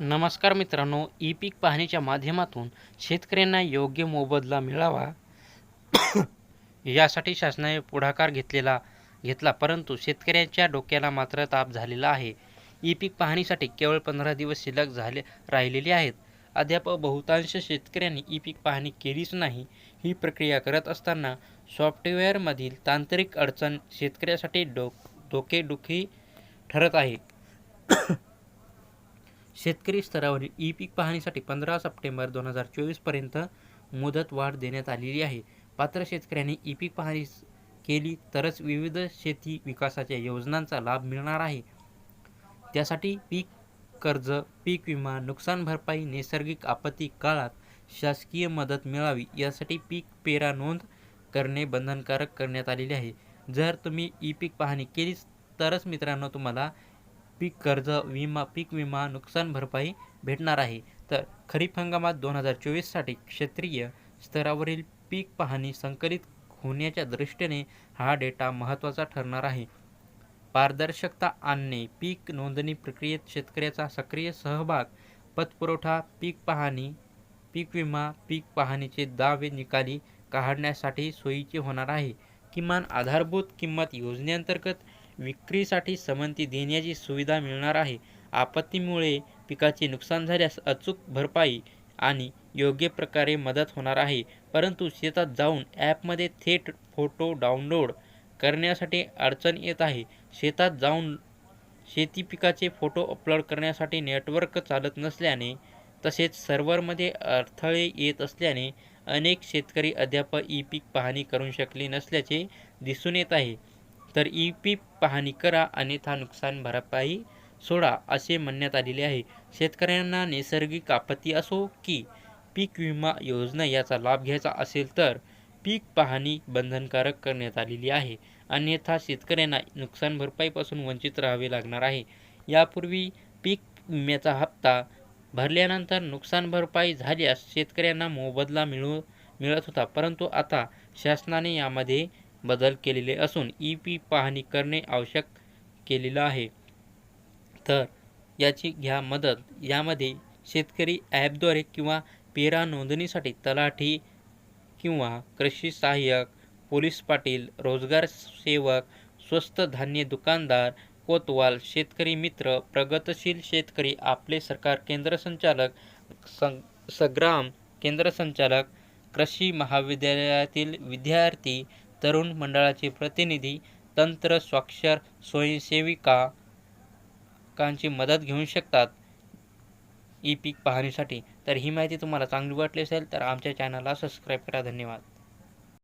नमस्कार मित्रांनो ई पीक पाहणीच्या माध्यमातून शेतकऱ्यांना योग्य मोबदला मिळावा. यासाठी शासनाने पुढाकार घेतलेला घेतला परंतु शेतकऱ्यांच्या डोक्याला मात्र ताप झालेला आहे. ई पीक पाहणीसाठी केवळ पंधरा दिवस शिल्लक झाले राहिलेले आहेत. अद्याप बहुतांश शेतकऱ्यांनी ई पीक पाहणी केलीच नाही. ही प्रक्रिया करत असताना सॉफ्टवेअरमधील तांत्रिक अडचण शेतकऱ्यासाठी डो डोकेदुखी ठरत आहे. शेतकरी स्तरावरील ई पीक पाहणीसाठी पंधरा सप्टेंबर दोन हजार चोवीसपर्यंत मुदत वाढ देण्यात आलेली आहे. पात्र शेतकऱ्यांनी ई पीक पाहणी केली तरच विविध शेती विकासाच्या योजनांचा लाभ मिळणार आहे. त्यासाठी पीक कर्ज पीक विमा नुकसान भरपाई नैसर्गिक आपत्ती काळात शासकीय मदत मिळावी यासाठी पीक पेरा नोंद करणे बंधनकारक करण्यात आलेले आहे. जर तुम्ही ई पीक पाहणी केलीच तरच मित्रांनो तुम्हाला पीक कर्ज विमा पीक विमा नुकसान भरपाई भेटणार आहे. तर खरीप हंगामात दोन हजार चोवीससाठी क्षेत्रीय स्तरावरील पीक पाहणी संकलित होण्याच्या दृष्टीने हा डेटा महत्त्वाचा ठरणार आहे. पारदर्शकता आणणे पीक नोंदणी प्रक्रियेत शेतकऱ्याचा सक्रिय सहभाग पतपुरवठा पीक पाहणी पीक विमा पीक पाहणीचे दावे निकाली काढण्यासाठी सोयीचे होणार आहे. किमान आधारभूत किंमत योजनेअंतर्गत विक्रीसाठी संमती देण्याची सुविधा मिळणार आहे. आपत्तीमुळे पिकाचे नुकसान झाल्यास अचूक भरपाई आणि योग्य प्रकारे मदत होणार आहे. परंतु शेतात जाऊन ॲपमध्ये थेट फोटो डाउनलोड करण्यासाठी अडचण येत आहे. शेतात जाऊन शेती पिकाचे फोटो अपलोड करण्यासाठी नेटवर्क चालत नसल्याने तसेच सर्व्हरमध्ये अडथळे येत असल्याने अनेक शेतकरी अद्याप ई पीक पाहणी करू शकले नसल्याचे दिसून येत आहे. तर ई पीक पाहणी करा अन्यथा नुकसान भरपाई सोडा असे म्हणण्यात आलेले आहे. शेतकऱ्यांना नैसर्गिक आपत्ती असो की पीक विमा योजना याचा लाभ घ्यायचा असेल तर पीक पाहणी बंधनकारक करण्यात आलेली आहे. अन्यथा शेतकऱ्यांना नुकसान भरपाईपासून वंचित राहावे लागणार आहे. यापूर्वी पीक विम्याचा हप्ता भरल्यानंतर नुकसान भरपाई झाल्यास शेतकऱ्यांना मोबदला मिळू मिळत होता. परंतु आता शासनाने यामध्ये बदल केलेले असून ई पी पाहणी करणे आवश्यक केलेलं आहे. तर याची घ्या मदत. यामध्ये शेतकरी ॲपद्वारे किंवा पेरा नोंदणीसाठी तलाठी किंवा कृषी सहाय्यक पोलीस पाटील रोजगार सेवक स्वस्त धान्य दुकानदार कोतवाल शेतकरी मित्र प्रगतशील शेतकरी आपले सरकार केंद्र संचालक सं सग्राम केंद्र संचालक कृषी महाविद्यालयातील विद्यार्थी तरुण मंडळाचे प्रतिनिधी तंत्र स्वाक्षर स्वयंसेविका कांची मदत घेऊ शकतात ई पीक पाहणीसाठी. तर ही माहिती तुम्हाला चांगली वाटली असेल तर आमच्या चॅनलला सबस्क्राईब करा. धन्यवाद.